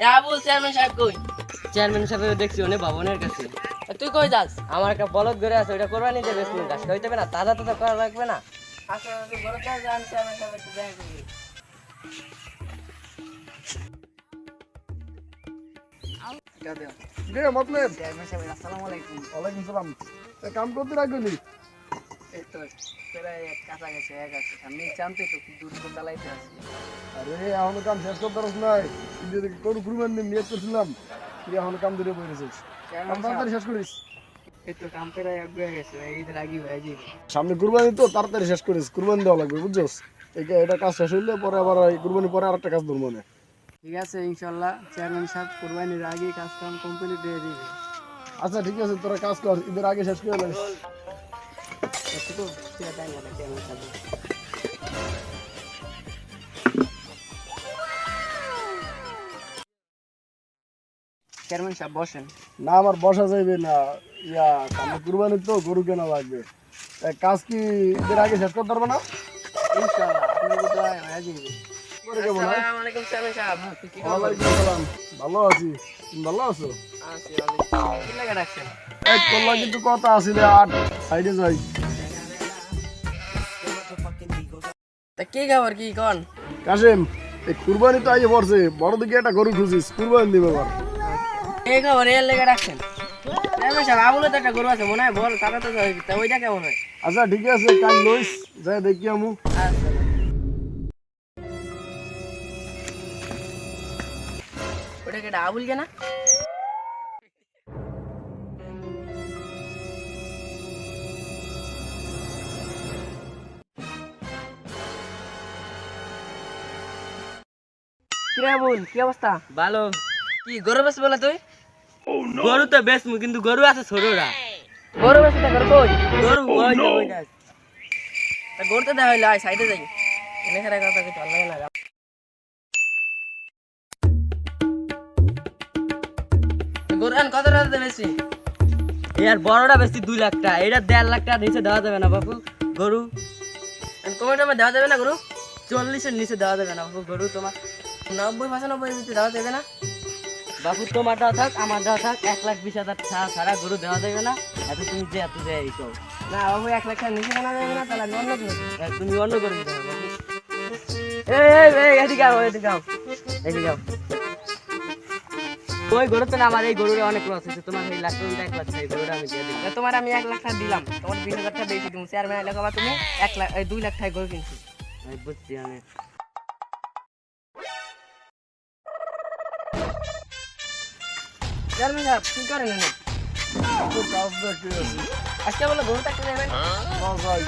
Abul chairman সাহেব কই? Chairman সাহেব দেখছি অনেক ভবনের কাছে। তুই কই যাস? আমার একটা বলদ ঘরে আছে ওইটা করবা নিতে বেশ গাছ খাইতে হবে না তাজা তাজা করা লাগবে না। চেয়ারম্যান সাহেব একটু দেখা এ কাম করতে রাখলি এই তো প্রায় কাঁচা এক আছে। আমি জানতে তো কি দ্রুত চালাইতে আছি। আরে এখন কাম শেষ করতে পারছ নাই। কিন্তু কোন কুরবান দিন নিয়ত করছিলাম তুই এখন কাম ধরে বসেছিস কাম তাড়াতাড়ি শেষ করিস। এই তো কাম প্রায় এক গেছে ঈদের আগে যাবে। সামনে কুরবানি তো তাড়াতাড়ি শেষ করিস কুরবানি দেওয়া লাগবে বুঝছস? এটা এটা কাজ শেষ হইলে পরে আবার কুরবানি পরে আরেকটা কাজ ধরবো না। ঠিক আছে ইনশাল্লাহ চেয়ারম্যান সাহেব কোরবানির আগে কাজ কাম কমপ্লিট দিয়ে দিবে। আচ্ছা ঠিক আছে তোরা কাজ কর ঈদের আগে শেষ করে লাগিস একটু তো ঠিক আছে না চেয়ারম্যান সাহেব চেয়ারম্যান সাহেব বসেন। না আমার বসা যাইবে না। ইয়া সামনে কুরবানি তো গরু কেনা লাগবে। কাজ কি ঈদের আগে শেষ করতে পারব না? হয়ে? ভালো আছি। তুমি ভালো আছো? কথা আসলে আর সাইডে যাই। তা কি খবর কি কোন? কাশেম এই কুরবানি তো আইয়ে পড়ছে বড় দিকে একটা গরু খুঁজিস কুরবানি দিবে এবার এই খবর এর লেগে রাখছেন আবুলে তো একটা গরু আছে মনে হয় বল তারা তো তা ওইটা কেমন হয়? আচ্ছা ঠিক আছে কাল লইস যাই দেখি আমু। ওটা কি আবুল কেনা? কিরে আবুল কি অবস্থা? ভালো। কি গরু বেশ বলে তুই? গরু তো বেশ কিন্তু গরু আছে ছোটরা। গরু বেশ গরু কই? গরু ওই যে ওইটা আছে। তা গরু তো দেখা হইল আয় সাইডে যাই। এনে খেলা কথা কিছু ভালো লাগে না। গরু আন কত টাকা বেশি এই বড়টা বেশি দুই লাখ টাকা। এটা দেড় লাখ টাকা নিচে দেওয়া যাবে না বাবু গরু। কমেন্ট আমার দেওয়া যাবে না গরু? চল্লিশের নিচে দেওয়া যাবে না বাবু গরু তোমার নব্বই পঁচানব্বই ভিতরে দেওয়া যাবে না। বাবু তোমার দেওয়া থাক আমার দেওয়া থাক এক লাখ বিশ হাজার টাকা ছাড়া গরু দেওয়া যাবে না। এত তুমি যে এত যে এই না বাবু এক লাখ টাকা নিচে কেনা যাবে না তাহলে আমি অন্য কিনবো। তুমি অন্য গরু দিতে হবে এই এই, এই এদিকে আও এদিকে আও এদিকে আও ওই গরুতে না আমার এই গরুরে অনেক লস হয়েছে। তোমার এই লাখ টাকা এক লাখ গরুটা আমি দিয়ে তোমার আমি এক লাখ টাকা দিলাম তোমার বিশ হাজার টাকা বেশি তুমি চেয়ারম্যান এলাকা তুমি এক লাখ দুই লাখ টাকা গরু কিনছি। বুঝছি আমি। সাহেব কি করেন এনে? তো কাজ দেখতে আছি। আজকে বলে গরু থাকতে যাবেন না যাই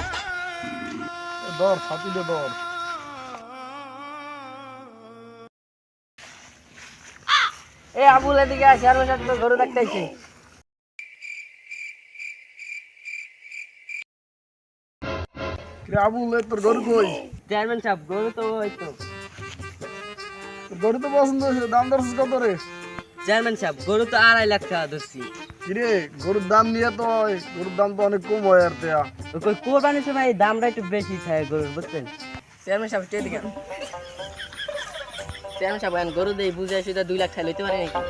এ ধর ছাতিলে ধর আবুল এদিকে আছে চেয়ারম্যান সাহেব তো গরু থাকতে আইছে। আবুল তোর গরু কই? চেয়ারম্যান সাহেব গরু তো ওই তো। গরু তো পছন্দ হয়েছে দাম দরছিস কত রে? চেয়ারম্যান সাহেব গরু তো আড়াই লাখ টাকা ধরছি। কিরে গরুর দাম নিয়ে তো গরুর দাম তো অনেক কম হয় আর তেয়া ওই কোরবানির সময় এই দামটা একটু বেশি থাকে গরুর বুঝছেন? চেয়ারম্যান সাহেব এদিকে আন। চেয়ারম্যান সাহেব এখন গরু দেই বুঝে আসি দুই লাখ টাকা লইতে পারি নাকি?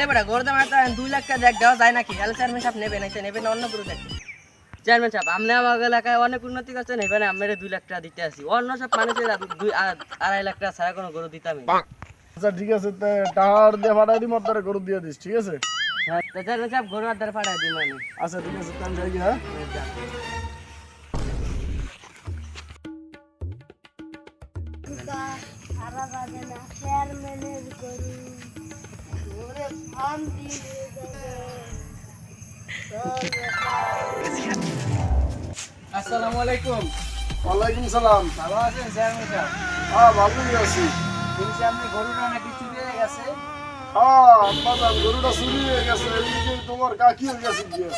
এ বেটা গরু দাম দুই লাখ টাকা দেখ দেওয়া যায় নাকি? তাহলে চেয়ারম্যান সাহেব নেবে নাকি নেবে না অন্য গরু দেখবে চেয়ারম্যান সাহেব আপনি আমার এলাকায় অনেক উন্নতি করছেন এখানে আমরা দুই লাখ টাকা দিতে আসি। অন্য সব মানুষের দুই আ- আড়াই লাখ টাকা ছাড়া কোনো গরু দিতাম। আচ্ছা ঠিক আছে টাহার দিয়ে ফাটাই দিম আর তারে গরু দিয়ে দিস ঠিক আছে? হ্যাঁ চেয়ারম্যান সাহেব গরু আর দিন আমি। আচ্ছা ঠিক আছে তাহলে যাই হ্যাঁ? আসসালামু আলাইকুম। ওয়ালাইকুম সালাম। ভালো আছেন চেয়ারম্যান সাহেব হ্যাঁ ভালোই আছি। শুনছি আপনি গরুটা নাকি চুরি হয়ে গেছে? হ্যাঁ গরুটা চুরি হয়ে গেছে। এদিকে তোমার কাকি হয়ে গেছে গিয়ে।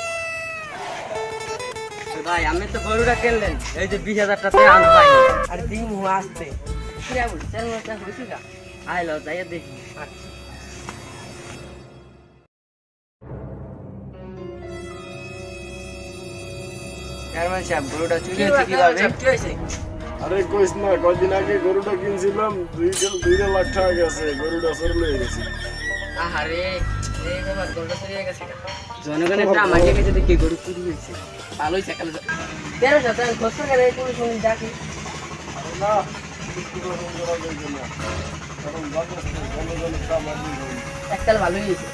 তো ভাই আপনি তো গরুটা কিনলেন। এই যে বিশ হাজার টাকা আনো আর দিন আসতে চেয়ারম্যান সাহেব হয়েছে আইলো যাইয়া দেখি। আচ্ছা। চেয়ারম্যান সাহেব গরুটা চুরি হয়েছে কিভাবে কি হয়েছে আরে কইস না কয়দিন আগে গরুটা কিনছিলাম দুই দুই লাখ টাকা গেছে গরুটা সর লয়ে গেছে আহারে এই ব্যাপার গরুটা চলে গেছে জনগণের একটা আমাকে কাছে দেখি গরু চুরি হয়েছে ভালোই সকালে তেরো সাথে খোঁজ করে কোনো সময় ডাকি আরে না বিক্রি করে ফোন করা যাইবে না এখন বাজার জনগণের দাম আর এককাল ভালোই হয়েছে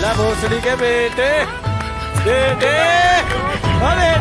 La भोसड़ी के बेटे 对对，好嘞。